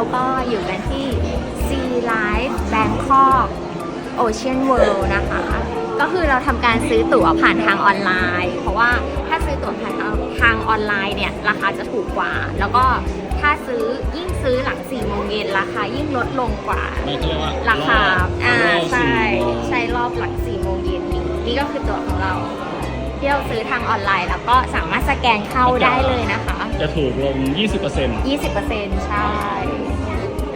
เราก็อยู่กันที่ Sea Life Bangkok Ocean World นะคะ ก็คือเราทำการซื้อตั๋วผ่านทางออนไลน์ เพราะว่าถ้าซื้อตั๋วผ่านทางทางออนไลน์เนี่ยราคาจะถูกกว่า แล้วก็ถ้าซื้อยิ่งซื้อหลัง4โมงเย็นราคายิ่งลดลงกว่าไม่เขาเรียกว่าราคา อ่ารอบใช่สี่โมงใช่รอบหลัง4โมงเย็นนี่นี่ก็คือตั๋วของเราที่เราซื้อทางออนไลน์ แล้วก็สามารถสแกนเข้าได้เลยนะคะ จะถูกลง 20% 20%ใช่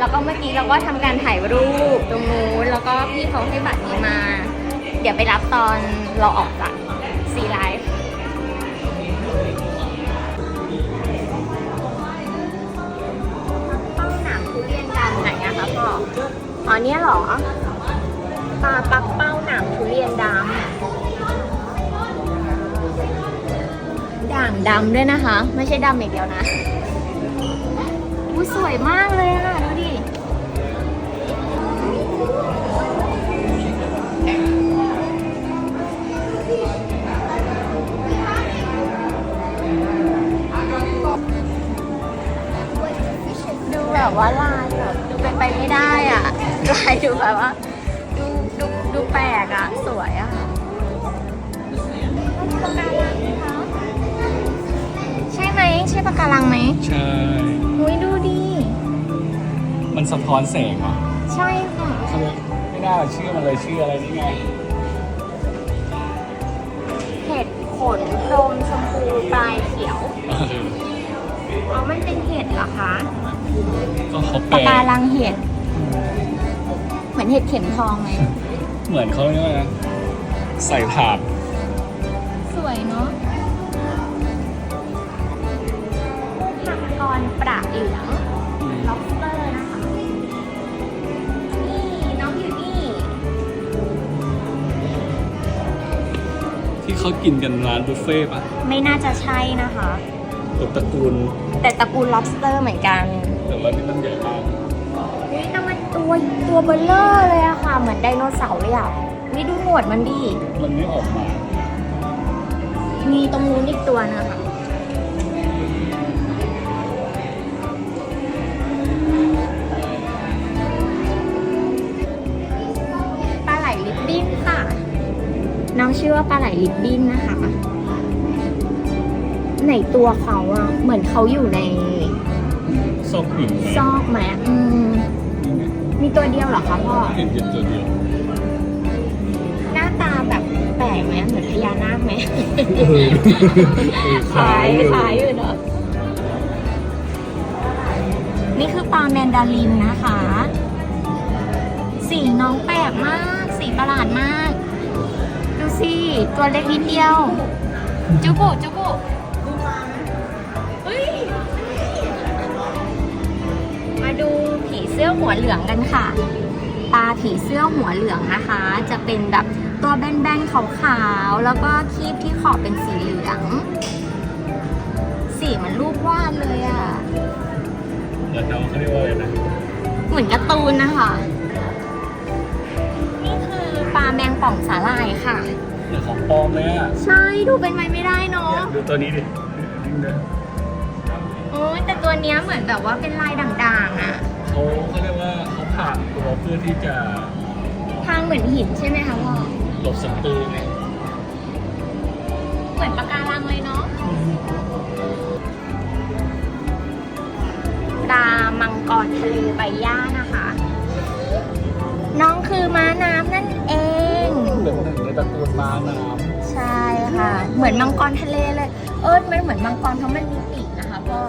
แล้วก็เมื่อกี้เราก็ทำการถ่ายรูปตรงนู้นแล้วก็พี่เขาให้บัตรนี้มา เดี๋ยวไปรับตอนเราออกจากซีไลฟ์เป้าหนามทุเรียนดำไหนอะคะพ่ออ๋อเนี่ยเหรอปลาปักเป้าหนามทุเรียนดำด่างดำด้วยนะคะ ไม่ใช่ดำอย่างเดียวนะอุ้ยสวยมากเลยอะ ดูดิดูแบบว่าลายแบบดูเป็นไปไม่ได้อะลายดูแบบว่า ดูดูดูแปลกอะ สวยอะปากการังไหมคะใช่ไหมใช่ปากการังไหมใช่ อุ้ยดูดิ มันสะท้อนแสงอะ ใช่ค่ะ เขาเลยไม่ น่าชื่อมันเลยชื่ออะไรนี่ไง เห็ดขนพรมชมพูปลายเขียวเอออ๋อ มันเป็นเห็ดเหรอคะก็เขาแปลปะการังเห็ด เหมือนเห็ดเข็มทองไหมเหมือนเขาเรียกว่าไงใส่ถาดสวยเนาะผักกรประเหลือง ที่เขากินกันร้านบุฟเฟ่ต์ปะไม่น่าจะใช่นะคะตกตระกูล แต่ตระกูล lobster เหมือนกัน แต่ว่านี่มันใหญ่มากนี่แต่มันตัวตัวเบลเลอร์เลยอะค่ะ เหมือนไดโนเสาร์เลยอะนี่ดูหนวดมันดิมันไม่ออกมา มีตรงนู้นอีกตัวนะคะ ชื่อว่าปลาไหลลิปบิ้นนะคะไหนตัวเขาอะเหมือนเขาอยู่ในซอกหินไหมซอกไหมอืมนี่ไงมีตัวเดียวเหรอคะพ่อเห็นเห็นตัวเดียว หน้าตาแบบแปลกไหมเหมือนพญานาคไหมเออเออขายขายอยู่เนอะนี่คือปลาแมนดารินนะคะ สีน้องแปลกมาก สีประหลาดมากดู สิ ตัวเล็กนิดเดียว จุบุจุบุเฮ้ยมาดูผีเสื้อหัวเหลืองกันค่ะปลาผีเสื้อหัวเหลืองนะคะ จะเป็นแบบตัวแบนๆขาวๆแล้วก็คีบที่ขอบเป็นสีเหลือง สีเหมันรูปวาดเลยอะ่ะแล้วน้องเขาเรียกว่าอะไรนะเหมือนการ์ตูนนะคะนี่คือ ปลาแมงป่องสาหร่ายค่ะ เหมือนของปลอมเลยอะใช่ดูเป็นไปไม่ได้เนาะดูตัวนี้ดินี่นะโอ้ยแต่ตัวเนี้ยเหมือนแบบว่าเป็นลายด่างๆอะ่ะเขาเขาเรียกว่าเขาผ่านตัวเพื่อที่จะทางเหมือนหินใช่ไหมคะพ่อหลบศัตรูไงเหมือนปะการังเลยเนาะปลามังกรทะเลใบหญ้านะคะ น้องคือม้าน้ำนั่นเองเป็นหนึ่งในตระกูลม้าน้ใช่ค่ะ เหมือนมังกรทะเลเลย เออมันเหมือนมังกรเพราะมันมีปีกนะคะพ่อ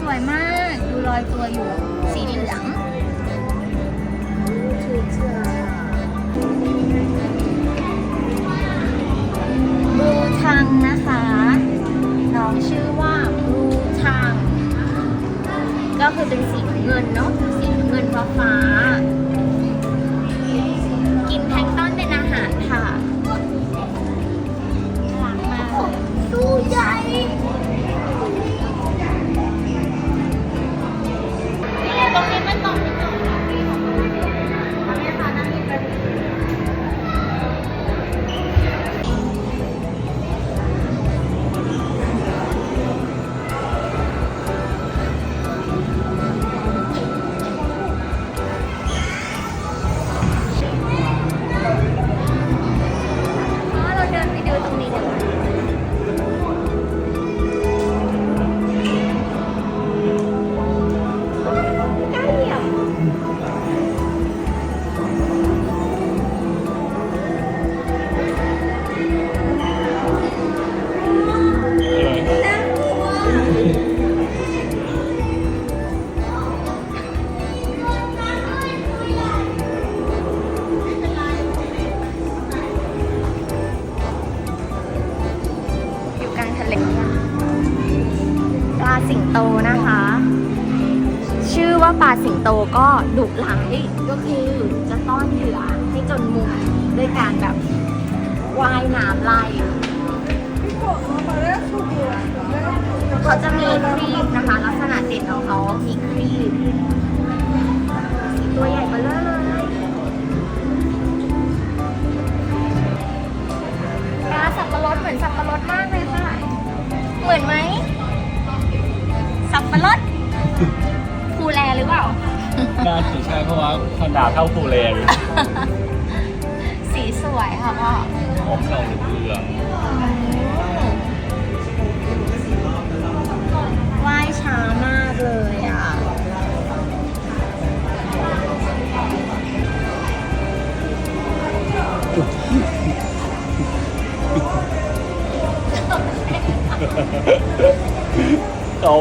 สวยมาก ดูรอยตัวอยู่ สีเหลืองบู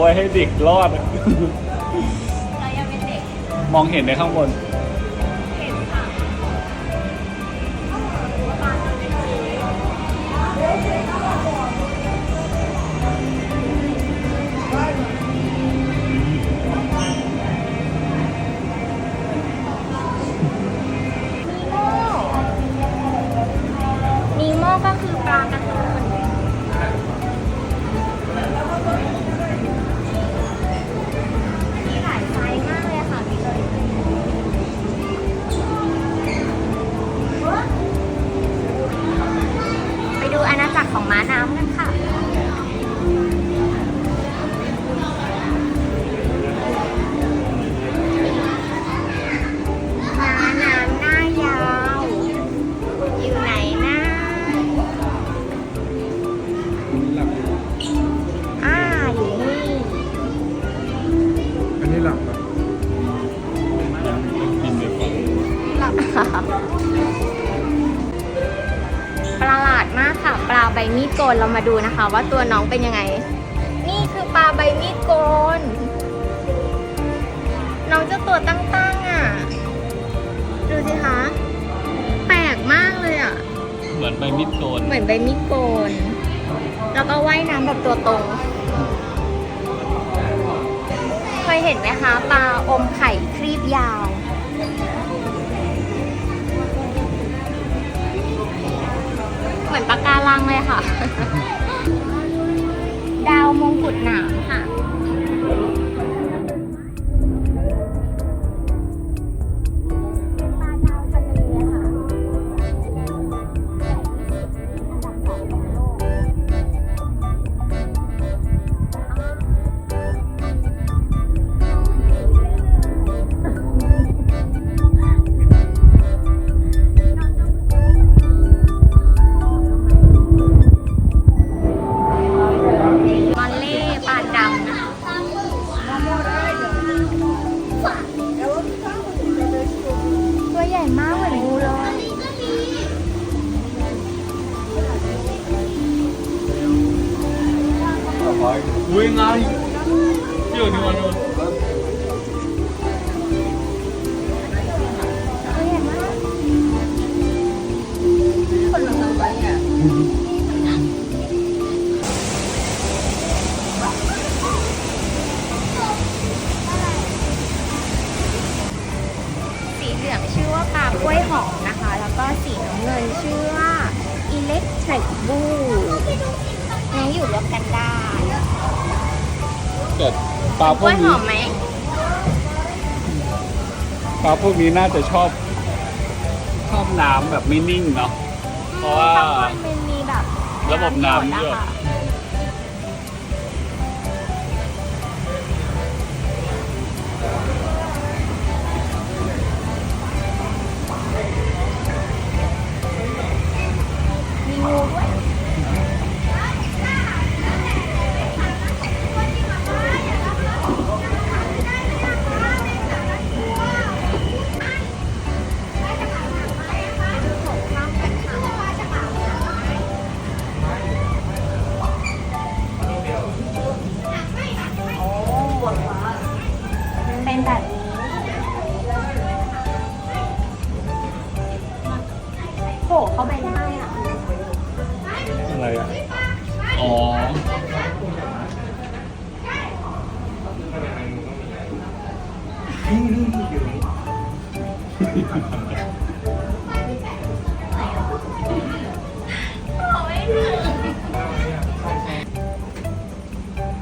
ว้ให้เด็กรอด เรายังเป็นเด็กมองเห็นในข้างบน เห็นค่ะนีโม่ก็คือปลาการะ ดโกนเรามาดูนะคะ ว่าตัวน้องเป็นยังไง นี่คือปลาใบมีดโกน น้องเจะตัวตั้งๆอะ ดูสิคะ แปลกมากเลยอะ เหมือนใบมิดโกน เหมือนใบมีดโกน แล้วก็ว่ายน้ำแบบตัวตรง เคยเห็นไหมคะ ปลาอมไข่ครีบยาวเหมือนปะการังเลยค่ะดาว มงกุฎหนามค่ะ อุ้ยไงเกพล้ววยกหนี้อมไหมปลาพวกนี้น่าจะชอบ ชอบน้ำแบบไม่นิ่งเนาะ เพราะว่าข้งบนมันมีแบบระบบน้ำหยเยดอะอะค่ะมีงู ไรอะ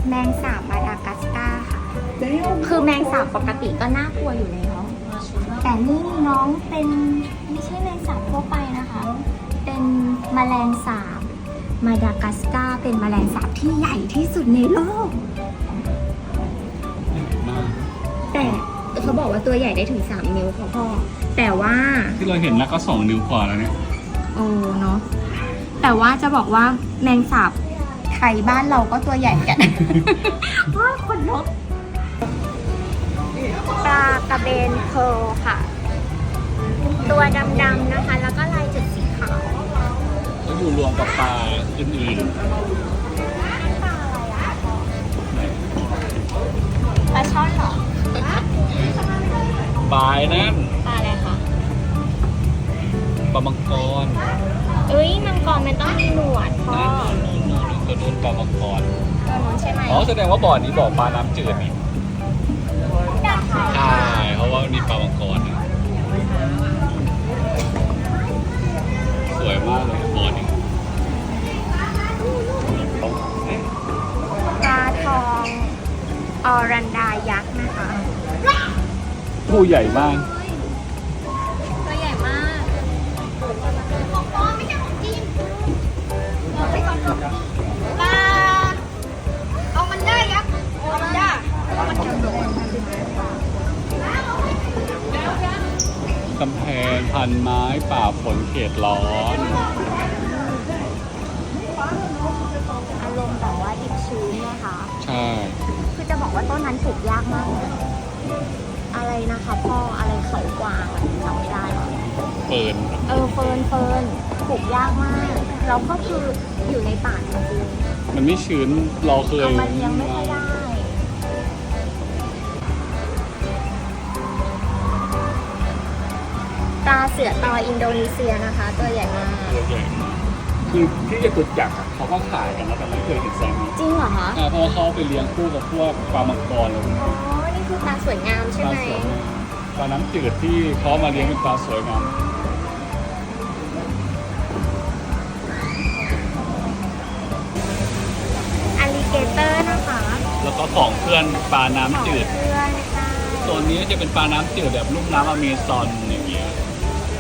แมงสาบมาดากัสกาค่ะ คือแมงสาบปกติก็น่ากลัวอยู่แล้ว แต่นี่น้องเป็นไม่ใช่แมงสาบทั่วไปนะคะ เป็นแมลงสาบ มาดากัสการ์เป็นแมลงสาบที่ใหญ่ที่สุดในโลกมากแต่เขาบอกว่าตัวใหญ่ได้ถึง 3 นิ้วค่ะพ่อ แต่ว่าที่เราเห็นแล้วก็สองนิ้วกว่าแล้วเนี่ย โอ้เนาะ แต่ว่าจะบอกว่าแมงสาบไทยบ้านเราก็ตัวใหญ่กันว่าคนนกปลากระเบนเพร์ลค่ะ ตัวดำๆนะคะ แล้วก็ ก็อยู่รวมกับปลาอื่นปลาช่อนเหรอๆปลายนั่นปลาอะไรคะปลามังกรเอ้ยมังกรมันต้องมีหนวดพ่อนั่นนู่นนู่นตัวนู้นปลามังกรตัวนู้นใช่ไหมอ๋อแสดงว่าบ่อนี้บ่อปลาน้ำจืดนี่อยากถ่ายใช่เพราะว่ามีปลามังกรนะสวยมากเลย อนี้ปลาทองออรันดายักษ์นะคะ ผู้ใหญ่มาก ตัวใหญ่มากปลาเอามันได้ยักษ์เอามันได้กำแพงพันไม้ป่าฝนเขตร้อน อารมณ์แบบว่าดิบ ชื้นนะคะ ใช่ คือจะบอกว่าต้นนั้นปลูกยากมากเลยอะไรนะคะพ่ออะไรเขากวางอะจำไม่ได้หรอกเปิดเออเฟิร์นเฟิร์นปลูกยากมากแล้วก็คืออยู่ในป่าจริงมันไม่ชื้นเราเคๆยเอามาเลี้ยงไม่ค่อยได้ปลาเสือตออินโดนีเซียนะคะ ตัวใหญ่มาก ตัวใหญ่มาก คือที่จะตุดจักรอะเขาก็ขายกันนะแต่ไม่เคยเห็นแซงนี้จริงเหรอคะอ่าเพราะว่าเขาเอาไปเลี้ยงคู่กับพวกปลามังกรเลยอ๋อ นี่คือปลาสวยงามใช่ปลาไหมสวยงามปลาน้ำจืดที่เขาเอามาเลี้ยงเป็นปลาสวยงามอลิเกเตอร์นะคะแล้วก็ของเพื่อนปลาน้ำจืด ของเพื่อนใช่ตัวนี้จะเป็นปลาน้ำจืดแบบลูกน้ำอเมซอนอย่างเงี้ย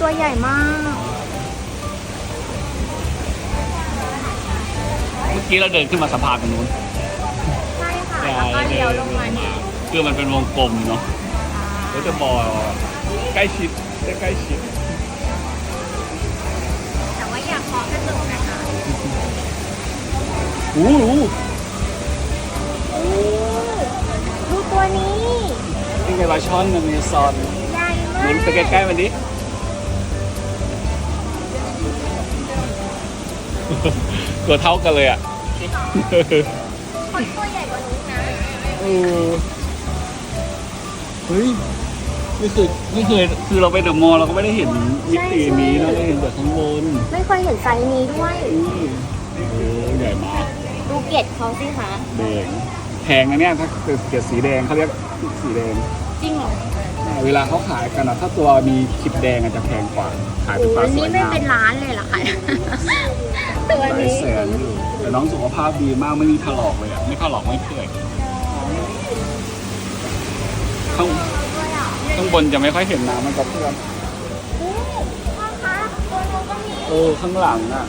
ตัวใหญ่มาก มื่อกี้เราเดินขึ้นมาสะพานตรงนู้น ใช่ค่ะแล้วก็เลี้ยวลงมานี่คือมันเป็นวงกลมเนาะแล้วจะบ่อใกล้ชิดได้ใกล้ชิด แต่ว่าอยากเคาะกระจกนะคะโอ้โหดูตัวนี้นี่ไงปลาช่อนอเมซอนใหญ่หมามุกนไปใกล้ๆมันดิ ตัวเท่ากันเลยอะคนตัวใหญ่กว่านี้นะเออเฮ้ยไม่เคยไม่เคยคือเราไปเดอะมอลล์เราก็ไม่ได้เห็นมิตินี้เราได้เห็นแต่ข้างบนไม่เคยเห็นไซส์นี้ด้วยอุ้ยโอ้ใหญ่มากดูเกล็ดเขาสิคะแดงแพงนะเนี่ยถ้าเกิดเกิดสีแดงเขาเรียกสีแดงจริง เหรอเวลาเขาขายกันอะถ้าตัวมีขีดแดงอาจจะแพงกว่า ขายเป็โอ้นปลาสนี่วยไม่งามเป็นร้านเลยเหรอคะตัวหลายนี้แสนอยู่แต่น้องสุขภาพดีมากไม่มีถลอกเลยอะไม่ถลอกไม่เปื่อยข้างด้วยอะข้างบนจะไม่ค่อยเห็นน้ำมันกับเพื่อนโอ้พ่อคะตัวนู้นก็มีเออข้างหลังอะ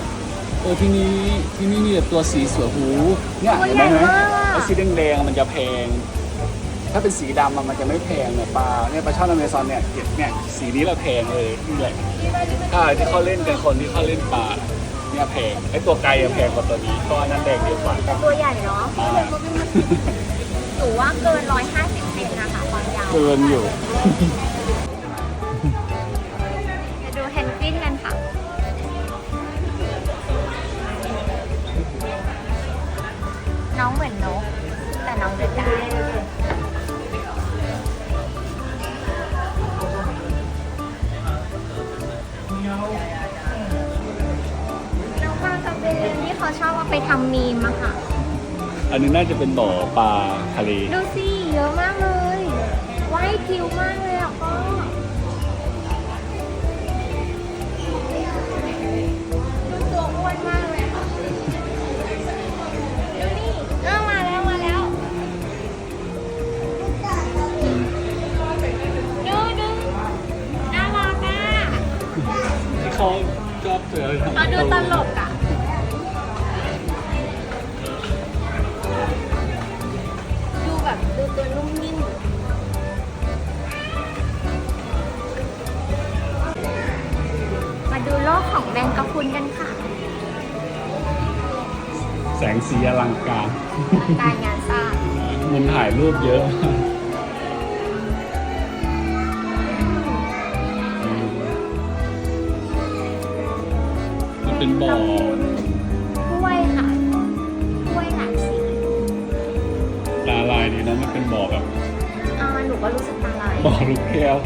เออที่นี้ที่นี่มีแต่ตัวสีสวยหูเนี่ยเห็นไหมเห็นไหมไอ้สีแดงๆมันจะแพง ถ้าเป็นสีดำอะมันจะไม่แพงเนี่ยปลาเนี่ยปลาช่อนอเมซอนเนี่ยเนี่ยสีนี้เราแพงเลยนี่แหละถ้าที่เขาเล่นกันคนที่เขาเล่นปลาเนี่ยแพงไอ้ตัวไกลอะแพงกว่าตัวนี้เพราะอันนั้นแดงเยอะกว่าแต่ตัวใหญ่เนาะอ่าหนูว่าเกิน150เซนนะคะความยาวเกินอยู่จะดูแฮนกวินกันค่ะน้องเหมือนนก ไปทำมีมอะค่ะ อันนี้น่าจะเป็นบ่อปลาทะเล ดูสิเยอะมากเลยว่ายคิวมากเลยอะก็ดูตัวอ้วนมากเลยอะดูนี่เออมาแล้วมาแล้ว ดูดูน่ารักอะ ที่เขาชอบเจอเขาดูตลก งสีอลังการการงานสร้างมุมถ่ายรูปเยอะมันเป็นบ่อกล้วยค่ะกล้วยหลากสีตาลายดีนะมันเป็นบ่อแบบอ่าหนูก็รู้สึกตาลายบ่อลูกแก้ว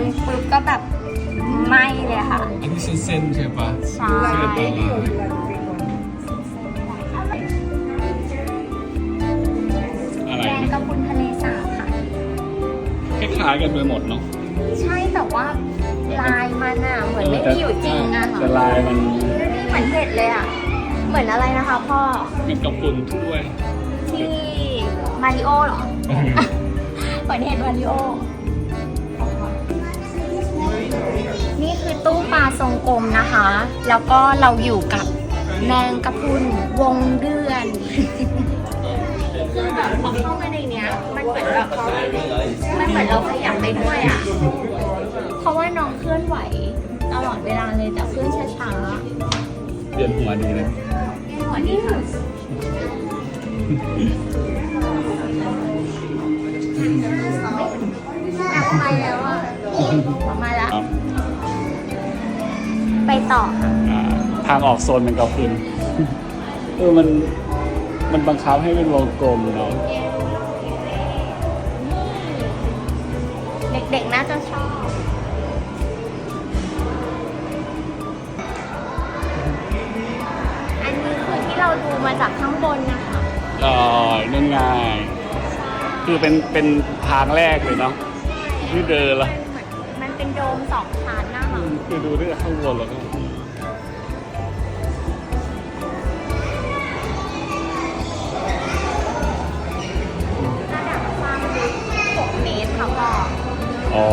นปุ๊บก็แบบไหม้เลยค่ะ อันนี้เส้นๆใช่ปะใช่เส้นตาลาย Or you like the big one? อะไรแมงนะกะพรุนทะเลสาบค่ะ คล้ายๆกันไปหมดเนาะใช่แต่ว่าลายมันอะ เหมือนไม่มีอยู่จริงอะค่ะแต่ลายมันนี่เหมือนเห็ดเลยอะ เหมือนอะไรนะคะพ่อ เป็นกระปุนถ้วย ที่มาริโอเหรอ เหมือนเห็ดมาริโอ ทรงกลมนะคะ แล้วก็เราอยู่กับแมงกะพรุนวงเดือน คือแบบพอเข้ามาในเนี้ย มันเหมือนแบบมันเหมือนเราขยับไปด้วยอะ เพราะว่าน้องเคลื่อนไหวตลอดเวลาเลยแต่เคลื่อนช้าเปลี่ยนหัวดีนะๆสวัสดีค่ะอยากไปแล้วอะมาแล้วครับ ไปต่อค่ะอ่าทางออกโซนเป็นกระพุนเออมันมันบังคับให้เป็นวงกลมเนาะเด็กๆน่าจะชอบ อันนี้คือที่เราดูมาจากข้างบนนะคะ เออนั่นไงคือเป็นเป็นทางแรกเลยเนาะที่เดินละ มันเป็นโดมสองชั้นนะ คะคือดูได้จากข้างบนแล้วก็ระดับความลึก6เมตรค่ะพ่ออ๋อ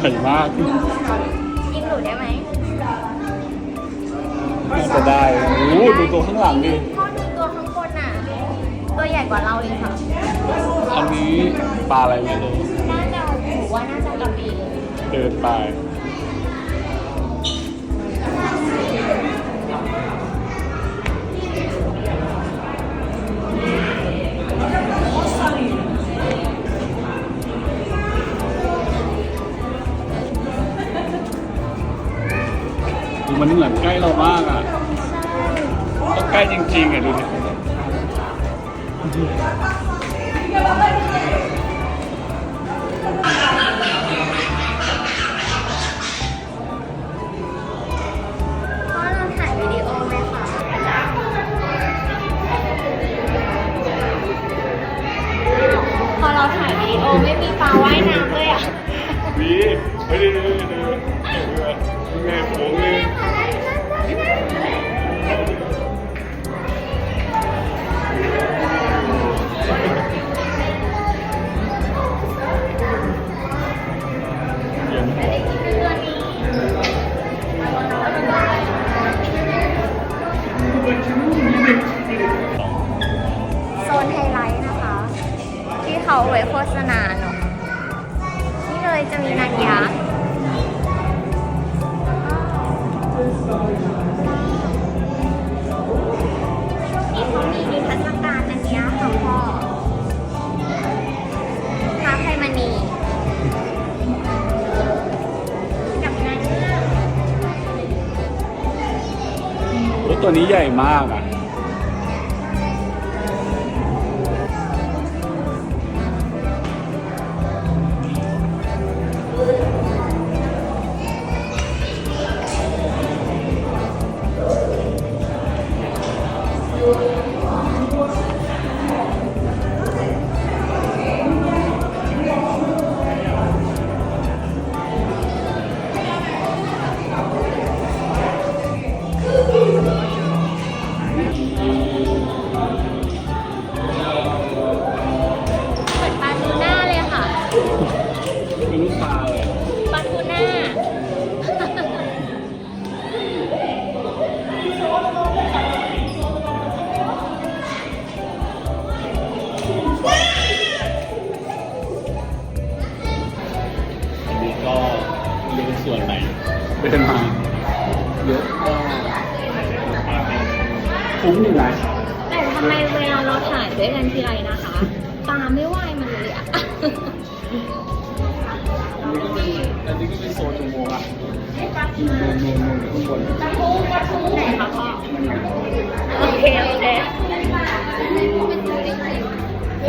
ใหญ่มากกินหนูได้ไหมน่าจะได้โอ้โหดูตัวข้างหลังดิพ่อดูตัวข้างบนน่ะ ตัวใหญ่กว่าเราอีกค่ะอันนี้ปลาอะไรไม่รู้น่าจะหนูว่าน่าจะกระบี่เดินไป มันเหมือนใกล้เรามากอะก็ใกล้จริงๆอะดูดิ ตัวนี้ใหญ่มากอะ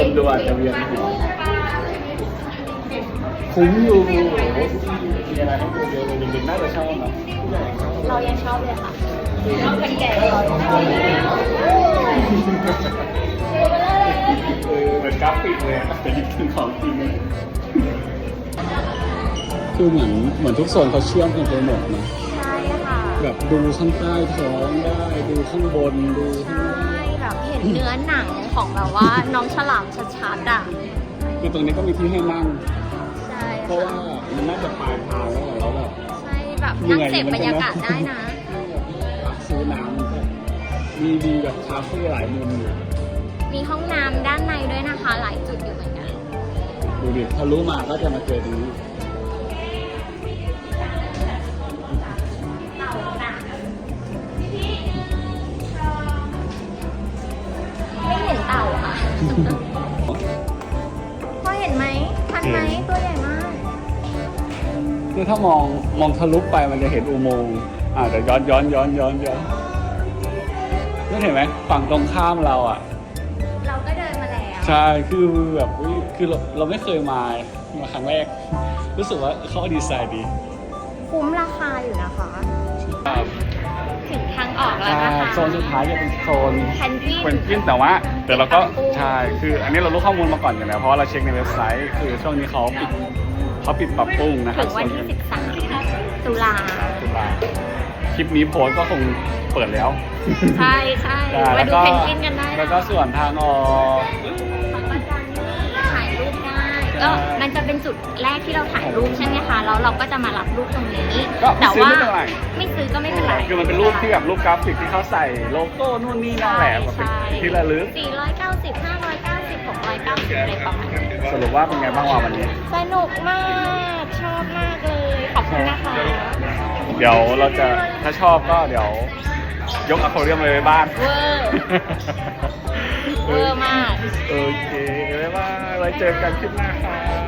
คนดูอาจจะเวียนหัวคุ้มอยู่โอ้โหมีอะไรให้ดูเยอะเลยเด็กๆน่าจะชอบนะผู้ใหญ่ชอบเรายังชอบเลยค่ะชอบคนแก่เออเหมือนกราฟิกเลยอะแต่จริงๆของจริงเลยคือเหมือนเหมือนทุกโซนเขาเชื่อมกันไปหมดนะใช่ค่ะแบบดูข้างใต้ท้องได้ดูข้างบนดูข้างใช่ล่างแบบ เห็นเนื้อหนังของแบบว่าน้องฉลามชัดๆอะคือตรงนี้ก็มีที่ให้นั่ง ใช่เพราะว่ามันน่าจะปลายทางแล้วอะแล้วแบบใช่แบบนั่งเสพบรรยากาศได้นะพักซื้อน้ำก็มีมีแบบคาเฟ่หลายมุมอยู่มีห้องน้ำด้านในด้วยนะคะ หลายจุดอยู่เหมือนกันดูดิถ้ารู้มาก็จะมาเจอตรงนี้ ทันไหมตัวใหญ่มากคือถ้ามองมองทะลุไปมันจะเห็นอุโมงค์อ่าแต่ย้อนย้อนย้อนย้อนย้อนนี่เห็นไหมฝั่งตรงข้ามเราอะ เราก็เดินมาแล้ว ใช่คือแบบอุ๊ยคือเราเราไม่เคยมามาครั้งแรก รู้สึกว่าเขาดีไซน์ดี คุ้มราคาอยู่นะคะครับถึงทาง ออกแล้วใช่นะคะโซนสุดท้ายจะเป็นโซน แพนกวิน เป็นกินแต่ว่าแต่เราก็ปรับปรุงใช่คืออันนี้เรารู้ข้อมูลมาก่อนอยู่แล้วเพราะว่าเราเช็คในเว็บไซต์คือช่วงนี้เขาปิดเขาปิดปรับปรุงนะครัถึบงวันที่ 13 ตุลาตุลาคลิปนี้โพสต์ก็คงเปิดแล้วใช่ใช่ใช่มาแล้วดูก็เพนกวินกันได้นะแล้วก็ส่วนทางอ ก็มันจะเป็นจุดแรกที่เราถ่ายรูปใช่ไหมคะแล้วเราก็จะมารับรูปตรงนี้ ก็ไม่แต่ซื้อว่าไม่เป็นไร ไม่ซื้อก็ไม่เป็นไรคือมันเป็นรูปที่แบบรูปกราฟิกที่เขาใส่โลโก้นู่นนี่นั่นแหละแบบเป็นใช่ที่ระลึก 490 590 690อะไรประมาณนี้สรุปว่าเป็นไงบ้างวะวันนี้ สนุกมากชอบมากเลยขอบคุณนะคะเดี๋ยวเราจะถ้าชอบก็เดี๋ยวยกอะโคเรียมเลยไปบ้าน เวอร์เวอร์มาก โอเคบ๊ายบาย ไว้เจอกันคลิปหน้าครับ